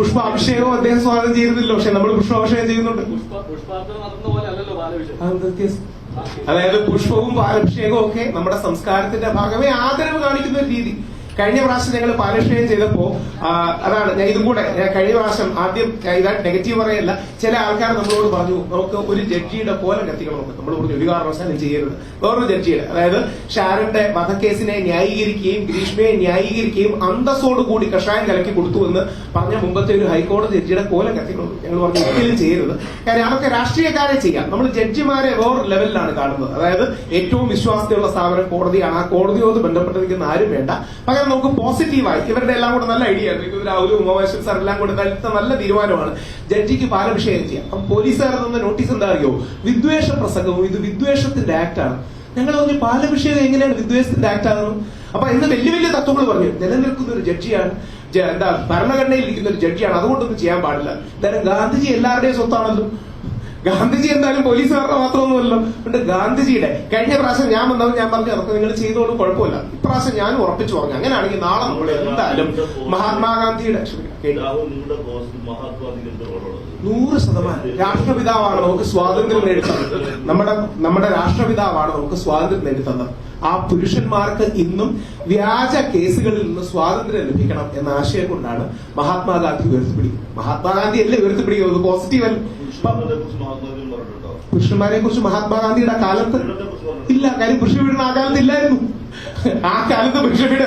പുഷ്പാഭിഷേകവും അദ്ദേഹം സ്വാഗതം ചെയ്തിട്ടില്ല പക്ഷെ നമ്മൾ പുഷ്പാഭിഷേകം ചെയ്യുന്നുണ്ട്? അതായത് പുഷ്പവും പാലഭിഷേകവും ഒക്കെ നമ്മുടെ സംസ്കാരത്തിന്റെ ഭാഗമേ ആദരവ് കാണിക്കുന്ന ഒരു രീതി. കഴിഞ്ഞ പ്രാവശ്യം ഞങ്ങൾ പാലഭിഷേകം ചെയ്തപ്പോ അതാണ് ഞാൻ ഇതും കൂടെ കഴിഞ്ഞ പ്രാവശ്യം ആദ്യം ഇതാ നെഗറ്റീവ് പറയല്ല ചില ആൾക്കാർ നമ്മളോട് പറഞ്ഞു നമുക്ക് ഒരു ജഡ്ജിയുടെ കോലം കത്തിക്കണമെന്ന്. നമ്മൾ പറഞ്ഞു ഒരു കാരണവശാലും ചെയ്യരുത്. വേറൊരു ജഡ്ജിയുടെ അതായത് ഷാരന്റെ വധക്കേസിനെ ന്യായീകരിക്കുകയും ഗ്രീഷ്മയെ ന്യായീകരിക്കുകയും അന്തസ്സോട് കൂടി കഷായം കലക്കി കൊടുത്തു എന്ന് പറഞ്ഞ മുമ്പത്തെ ഒരു ഹൈക്കോടതി ജഡ്ജിയുടെ പോലെ കത്തിക്കണം ഞങ്ങൾ പറഞ്ഞു ഒരിക്കലും ചെയ്യരുത്. കാര്യം അതൊക്കെ രാഷ്ട്രീയക്കാരെ ചെയ്യാം. നമ്മൾ ജഡ്ജിമാരെ വേറൊരു ലെവലിലാണ് കാണുന്നത്. അതായത് ഏറ്റവും വിശ്വാസത്തിലുള്ള സ്ഥാപനം കോടതിയാണ്. ആ കോടതിയോട് ബന്ധപ്പെട്ടിരിക്കുന്ന ആരും വേണ്ട. നമുക്ക് പോസിറ്റീവായി ഇവരുടെ എല്ലാം കൂടെ നല്ല ഐഡിയ ആയിരുന്നു. ഇപ്പൊ രാഹുലും ഉമാമേശ്വർ സാർ എല്ലാം കൂടെ എടുത്ത നല്ല തീരുമാനമാണ് ജഡ്ജിക്ക് പാലഭിഷേകം ചെയ്യാം അപ്പം പോലീസുകാർ തന്ന നോട്ടീസ് എന്താ അറിയോ? വിദ്വേഷ പ്രസംഗവും. ഇത് വിദ്വേഷത്തിന്റെ ആക്ട് ആണ്. ഞങ്ങൾ പറഞ്ഞു പാലഭിഷേകം എങ്ങനെയാണ് വിദ്വേഷത്തിന്റെ ആക്ട് ആകുന്നത്? അപ്പൊ ഇന്ന് വലിയ വലിയ തത്വങ്ങൾ പറഞ്ഞു. നിലനിൽക്കുന്ന ഒരു ജഡ്ജിയാണ്. എന്താ ഭരണഘടനയിൽ ഇരിക്കുന്ന ഒരു ജഡ്ജിയാണ്. അതുകൊണ്ടൊന്നും ചെയ്യാൻ പാടില്ല. എന്തായാലും ഗാന്ധിജി എല്ലാവരുടെയും സ്വത്താണല്ലോ. ഗാന്ധിജി എന്തായാലും പോലീസുകാരുടെ മാത്രമൊന്നുമല്ലോ ഉണ്ട് ഗാന്ധിജിയുടെ. കഴിഞ്ഞ പ്രാവശ്യം ഞാൻ വന്നപ്പോൾ ഞാൻ പറഞ്ഞു അതൊക്കെ നിങ്ങൾ ചെയ്തോളൂ കുഴപ്പമില്ല. ഇപ്രാവശ്യം ഞാൻ ഉറപ്പിച്ചു പറഞ്ഞു. അങ്ങനെയാണെങ്കിൽ നാളെ നമ്മൾ എന്തായാലും മഹാത്മാഗാന്ധിയുടെ റോളുള്ളത് നൂറ് ശതമാനം. രാഷ്ട്രപിതാവാണ് നമുക്ക് സ്വാതന്ത്ര്യം നേടിത്തന്നത്. നമ്മുടെ നമ്മുടെ രാഷ്ട്രപിതാവാണ് നമുക്ക് സ്വാതന്ത്ര്യം നേടിത്തന്നത്. ആ പുരുഷന്മാർക്ക് ഇന്നും വ്യാജ കേസുകളിൽ നിന്ന് സ്വാതന്ത്ര്യം ലഭിക്കണം എന്ന ആശയം കൊണ്ടാണ് മഹാത്മാഗാന്ധി ഉയർത്തിപ്പിടിക്കുന്നത്? മഹാത്മാഗാന്ധി അല്ലേ? ഉയർത്തിപ്പിടിക്കുന്നത് പോസിറ്റീവ് പുരുഷന്മാരെ കുറിച്ച് മഹാത്മാഗാന്ധിയുടെ കാലത്ത് ഇല്ല. കാര്യം പുരുഷവീടിന് ആ കാലത്ത് ഇല്ലായിരുന്നു. ആ കാലത്ത് പുരുഷവീട്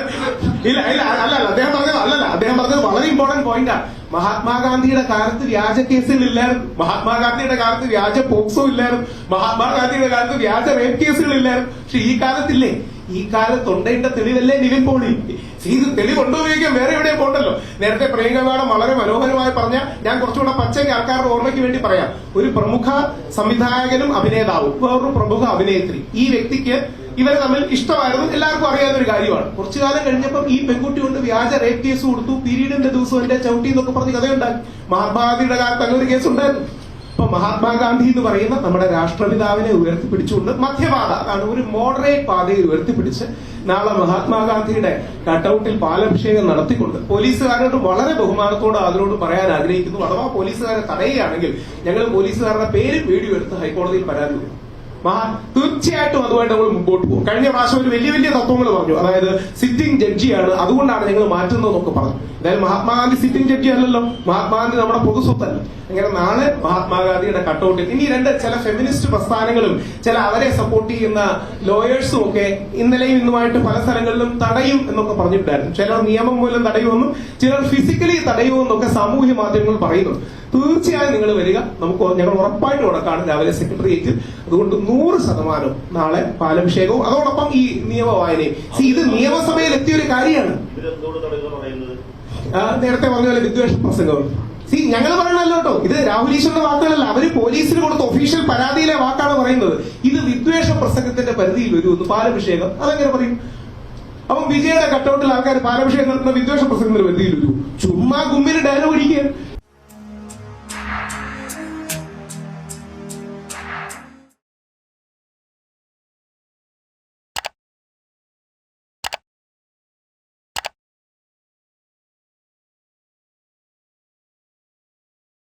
ഇല്ല ഇല്ല അല്ല അല്ല അദ്ദേഹം പറഞ്ഞത് അല്ലല്ല അദ്ദേഹം പറഞ്ഞത് വളരെ ഇമ്പോർട്ടന്റ് പോയിന്റാ മഹാത്മാഗാന്ധിയുടെ കാലത്ത് വ്യാജ കേസുകൾ ഇല്ലായിരുന്നു. മഹാത്മാഗാന്ധിയുടെ കാലത്ത് വ്യാജ പോക്സോ ഇല്ലായിരുന്നു. മഹാത്മാഗാന്ധിയുടെ കാലത്ത് വ്യാജ റേപ്പ് കേസുകൾ ഇല്ലായിരുന്നു. പക്ഷെ ഈ കാലത്തില്ലേ? ഈ കാലത്ത് ഉണ്ടേണ്ട തെളിവല്ലേ നിവിൻ പോളി? ഇത് തെളിവ് കൊണ്ടുപയോഗിക്കാൻ വേറെ എവിടെയും പോണ്ടല്ലോ. നേരത്തെ പ്രിയങ്കമാടം വളരെ മനോഹരമായി പറഞ്ഞ ഞാൻ കുറച്ചുകൂടെ പച്ചയ്ക്ക് ആൾക്കാരുടെ ഓർമ്മയ്ക്ക് വേണ്ടി പറയാം. ഒരു പ്രമുഖ സംവിധായകനും അഭിനേതാവും വേറൊരു പ്രമുഖ അഭിനേത്രി. ഈ വ്യക്തിക്ക് ഇവരെ തമ്മിൽ ഇഷ്ടമായിരുന്നു. എല്ലാവർക്കും അറിയാവുന്ന ഒരു കാര്യമാണ്. കുറച്ചു കാലം കഴിഞ്ഞപ്പോൾ ഈ പെൺകുട്ടി കൊണ്ട് വ്യാജ റേപ്പ് കേസ് കൊടുത്തു. പീരീഡിന്റെ ദിവസം എന്റെ ചവിട്ടി എന്നൊക്കെ കഥയുണ്ടാക്കി മഹാത്മാഗാന്ധിയുടെ കാലത്ത് അങ്ങനെ ഒരു കേസ് ഉണ്ടായിരുന്നു ഇപ്പൊ മഹാത്മാഗാന്ധി എന്ന് പറയുന്ന നമ്മുടെ രാഷ്ട്രപിതാവിനെ ഉയർത്തിപ്പിടിച്ചുകൊണ്ട് മധ്യപാത അതാണ് ഒരു മോഡറേറ്റ് പാതയിൽ ഉയർത്തിപ്പിടിച്ച് നാളെ മഹാത്മാഗാന്ധിയുടെ കട്ടൗട്ടിൽ പാലഭിഷേകം നടത്തിക്കൊണ്ട് പോലീസുകാരോട് വളരെ ബഹുമാനത്തോട് അതിനോട് പറയാൻ ആഗ്രഹിക്കുന്നു. അഥവാ പോലീസുകാരെ തടയുകയാണെങ്കിൽ ഞങ്ങൾ പോലീസുകാരുടെ പേര് വീഡിയോ എടുത്ത് ഹൈക്കോടതിയിൽ പരാതി കൊടുക്കും. തീർച്ചയായിട്ടും അതുമായിട്ട് നമ്മൾ മുമ്പോട്ട് പോകും. കഴിഞ്ഞ പ്രാവശ്യം ഒരു വലിയ വലിയ തത്വങ്ങൾ പറഞ്ഞു. അതായത് സിറ്റിംഗ് ജഡ്ജിയാണ്. അതുകൊണ്ടാണ് ഞങ്ങൾ മാറ്റുന്നതെന്നൊക്കെ പറഞ്ഞു. അതായത് മഹാത്മാഗാന്ധി സിറ്റിംഗ് ജഡ്ജി അല്ലല്ലോ മഹാത്മാഗാന്ധി നമ്മുടെ പൊതുസ്വത്തല്ല അങ്ങനെ നാളെ മഹാത്മാഗാന്ധിയുടെ കട്ടൗട്ടിൽ ഇനി രണ്ട് ചില ഫെമിനിസ്റ്റ് പ്രസ്ഥാനങ്ങളും ചില അവരെ സപ്പോർട്ട് ചെയ്യുന്ന ലോയേഴ്സും ഒക്കെ ഇന്നലെയും ഇന്നുമായിട്ട് പല സ്ഥലങ്ങളിലും തടയും എന്നൊക്കെ പറഞ്ഞിട്ടുണ്ടായിരുന്നു. ചിലർ നിയമം മൂലം തടയുമെന്നും ചിലർ ഫിസിക്കലി തടയുമെന്നൊക്കെ സാമൂഹ്യ മാധ്യമങ്ങൾ പറയുന്നു തീർച്ചയായും നിങ്ങൾ വരിക. നമുക്ക് ഞങ്ങൾ ഉറപ്പായിട്ട് കൊടുക്കാണ് രാവിലെ സെക്രട്ടേറിയറ്റിൽ അതുകൊണ്ട് നൂറ് ശതമാനം നാളെ പാലഭിഷേകവും അതോടൊപ്പം ഈ നിയമ വായനയും ഇത് നിയമസഭയിൽ എത്തിയ ഒരു കാര്യമാണ്. നേരത്തെ പറഞ്ഞ പോലെ വിദ്വേഷ പ്രസംഗം. സി ഞങ്ങൾ പറയണല്ലോ കേട്ടോ. ഇത് രാഹുൽ ഈശ്വറിന്റെ വാക്കുകളല്ല. അവർ പോലീസിന് കൊടുത്ത ഒഫീഷ്യൽ പരാതിയിലെ വാക്കാണ് പറയുന്നത്. ഇത് വിദ്വേഷ പ്രസംഗത്തിന്റെ പരിധിയിൽ വരുമെന്ന് പാലഭിഷേകം അതെങ്ങനെ പറയും. അപ്പം വിജയുടെ കട്ടൗട്ടിൽ ആൾക്കാർ പാലഭിഷേകം നടത്തുന്ന വിദ്വേഷ പ്രസംഗത്തിന്റെ പരിധിയിൽ വരൂ. ചുമ്മാ ഗുമ്മിന് ഡയലോഗ് അടിക്കുക.